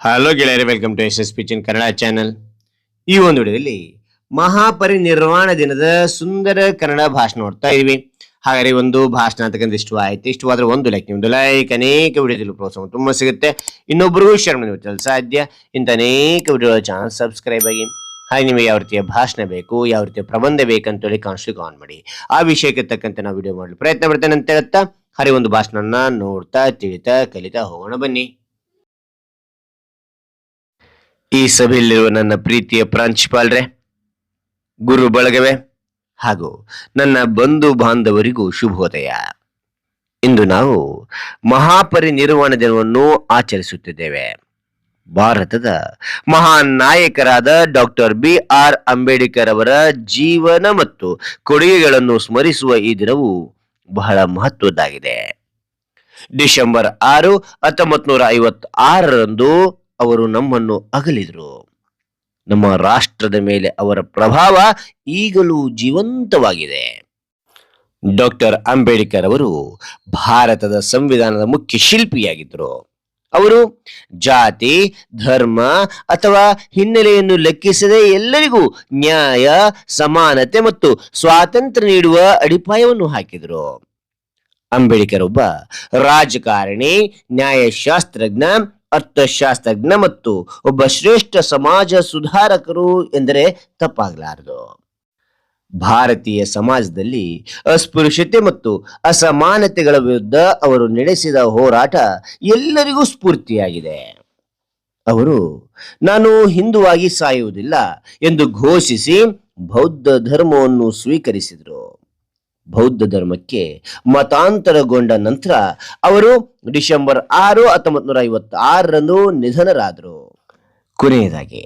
Hello ಗೆಳೆಯರೆ welcome to S S ಪಿಚಿನ್ Kannada channel ಈ ಒಂದು ವಿಡಿಯೋದಲ್ಲಿ ಮಹಾಪರಿನಿರ್ವಾಣ ದಿನದ ಸುಂದರ ಕನ್ನಡ ಭಾಷಣ ನೋಡ್ತಾ ಇದೀವಿ. ಹಾಗಾದ್ರೆ ಒಂದು ಭಾಷಣ ಅಂತಕ್ಕಂಥ ಇಷ್ಟವಾಯ್ತು ಇಷ್ಟವಾದ್ರೆ ಒಂದು ಲೈಕ್ ನಿಮ್ದು ಲೈಕ್ ಅನೇಕ ವಿಡಿಯೋದಲ್ಲಿ ಪ್ರೋತ್ಸಾಹ ತುಂಬ ಸಿಗುತ್ತೆ. ಇನ್ನೊಬ್ಬರಿಗೂ ಶೇರ್ ಮಾಡಿ ಸಾಧ್ಯ ಇಂಥ ಅನೇಕ ವಿಡಿಯೋ ಚಾನಲ್ ಸಬ್ಸ್ಕ್ರೈಬ್ ಆಗಿ. ಹಾಗೆ ನಿಮಗೆ ಯಾವ ರೀತಿಯ ಭಾಷಣ ಬೇಕು, ಯಾವ ರೀತಿಯ ಪ್ರಬಂಧ ಬೇಕಂತೇಳಿ ಕಾಣಿಸ್ಲಿಕ್ಕೆ ಆನ್ ಮಾಡಿ. ಆ ವಿಷಯಕ್ಕೆ ತಕ್ಕಂತೆ ನಾವು ವಿಡಿಯೋ ಮಾಡಲು ಪ್ರಯತ್ನ ಪಡ್ತೇನೆ ಅಂತ ಹೇಳುತ್ತಾ ಹರಿ ಒಂದು ಭಾಷಣನ ನೋಡ್ತಾ, ತಿಳಿತಾ, ಕಲಿತಾ ಹೋಗೋಣ ಬನ್ನಿ. ಈ ಸಭೆಯಲ್ಲಿರುವ ನನ್ನ ಪ್ರೀತಿಯ ಪ್ರಾಂಶುಪಾಲ್ರೆ, ಗುರು ಬಳಗವೇ, ಹಾಗೂ ನನ್ನ ಬಂಧು ಬಾಂಧವರಿಗೂ ಶುಭೋದಯ ಇಂದು ನಾವು ಮಹಾಪರಿನಿರ್ವಾಣ ದಿನವನ್ನು ಆಚರಿಸುತ್ತಿದ್ದೇವೆ. ಭಾರತದ ಮಹಾನ್ ನಾಯಕರಾದ ಡಾಕ್ಟರ್ ಬಿ ಆರ್ ಅಂಬೇಡ್ಕರ್ ಅವರ ಜೀವನ ಮತ್ತು ಕೊಡುಗೆಗಳನ್ನು ಸ್ಮರಿಸುವ ಈ ದಿನವು ಬಹಳ ಮಹತ್ವದ್ದಾಗಿದೆ. ಡಿಸೆಂಬರ್ ಆರು, ಹತ್ತೊಂಬತ್ತು ನೂರ ಐವತ್ತಾರರಂದು ಅವರು ನಮ್ಮನ್ನು ಅಗಲಿದರು. ನಮ್ಮ ರಾಷ್ಟ್ರದ ಮೇಲೆ ಅವರ ಪ್ರಭಾವ ಈಗಲೂ ಜೀವಂತವಾಗಿದೆ. ಡಾಕ್ಟರ್ ಅಂಬೇಡ್ಕರ್ ಅವರು ಭಾರತದ ಸಂವಿಧಾನದ ಮುಖ್ಯ ಶಿಲ್ಪಿಯಾಗಿದ್ದರು. ಅವರು ಜಾತಿ, ಧರ್ಮ ಅಥವಾ ಹಿನ್ನೆಲೆಯನ್ನು ಲೆಕ್ಕಿಸದೆ ಎಲ್ಲರಿಗೂ ನ್ಯಾಯ, ಸಮಾನತೆ ಮತ್ತು ಸ್ವಾತಂತ್ರ್ಯ ನೀಡುವ ಅಡಿಪಾಯವನ್ನು ಹಾಕಿದರು. ಅಂಬೇಡ್ಕರ್ ಒಬ್ಬ ರಾಜಕಾರಣಿ, ನ್ಯಾಯಶಾಸ್ತ್ರಜ್ಞ ಅರ್ಥಶಾಸ್ತ್ರಜ್ಞ ಮತ್ತು ಒಬ್ಬ ಶ್ರೇಷ್ಠ ಸಮಾಜ ಸುಧಾರಕರು ಎಂದರೆ ತಪ್ಪಾಗಲಾರದು. ಭಾರತೀಯ ಸಮಾಜದಲ್ಲಿ ಅಸ್ಪೃಶ್ಯತೆ ಮತ್ತು ಅಸಮಾನತೆಗಳ ವಿರುದ್ಧ ಅವರು ನಡೆಸಿದ ಹೋರಾಟ ಎಲ್ಲರಿಗೂ ಸ್ಫೂರ್ತಿಯಾಗಿದೆ. ಅವರು, ನಾನು ಹಿಂದುವಾಗಿ ಸಾಯುವುದಿಲ್ಲ ಎಂದು ಘೋಷಿಸಿ ಬೌದ್ಧ ಧರ್ಮವನ್ನು ಸ್ವೀಕರಿಸಿದರು. ಬೌದ್ಧ ಧರ್ಮಕ್ಕೆ ಮತಾಂತರಗೊಂಡ ನಂತರ ಅವರು ಡಿಸೆಂಬರ್ ಆರು ಹತ್ತೊಂಬತ್ ನೂರ ಐವತ್ತಾರರಂದು ನಿಧನರಾದರು. ಕೊನೆಯದಾಗಿ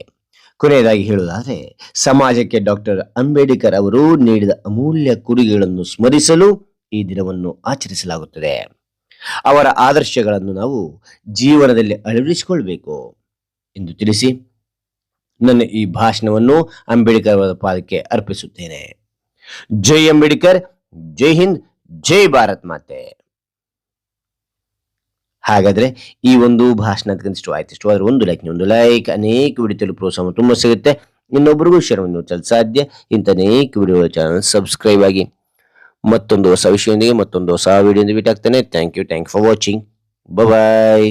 ಕೊನೆಯದಾಗಿ ಹೇಳುವುದಾದರೆ, ಸಮಾಜಕ್ಕೆ ಡಾಕ್ಟರ್ ಅಂಬೇಡ್ಕರ್ ಅವರು ನೀಡಿದ ಅಮೂಲ್ಯ ಕೊಡುಗೆಗಳನ್ನು ಸ್ಮರಿಸಲು ಈ ದಿನವನ್ನು ಆಚರಿಸಲಾಗುತ್ತದೆ. ಅವರ ಆದರ್ಶಗಳನ್ನು ನಾವು ಜೀವನದಲ್ಲಿ ಅಳವಡಿಸಿಕೊಳ್ಬೇಕು ಎಂದು ತಿಳಿಸಿ, ನನ್ನ ಈ ಭಾಷಣವನ್ನು ಅಂಬೇಡ್ಕರ್ ಅವರ ಪಾದಕ್ಕೆ ಅರ್ಪಿಸುತ್ತೇನೆ. ಜೈ ಅಂಬೇಡ್ಕರ್ ಜೈ ಹಿಂದ್, ಜೈ ಭಾರತ್ ಮಾತೆ. ಹಾಗಾದ್ರೆ ಈ ಒಂದು ಭಾಷಣ ಅದಕ್ಕಿಂತ ಇಷ್ಟು ಆಯ್ತು. ಇಷ್ಟು ಆದ್ರೆ ಒಂದು ಲೈಕ್ ಒಂದು ಲೈಕ್ ಅನೇಕ ವಿಡಿಯೋದಲ್ಲಿ ಪ್ರೋತ್ಸಾಹ ತುಂಬ ಸಿಗುತ್ತೆ. ಇನ್ನೊಬ್ಬರಿಗೂ ಶೇರ್ ಮಾಡಿ ಸಾಧ್ಯ. ಇಂಥ ಅನೇಕ ವಿಡಿಯೋ ಚಾನಲ್ ಸಬ್ಸ್ಕ್ರೈಬ್ ಆಗಿ ಮತ್ತೊಂದು ಹೊಸ ವಿಷಯದೊಂದಿಗೆ, ಮತ್ತೊಂದು ಹೊಸ ವಿಡಿಯೋ ಭೇಟಿ ಆಗ್ತಾನೆ. Thank you thank for watching bye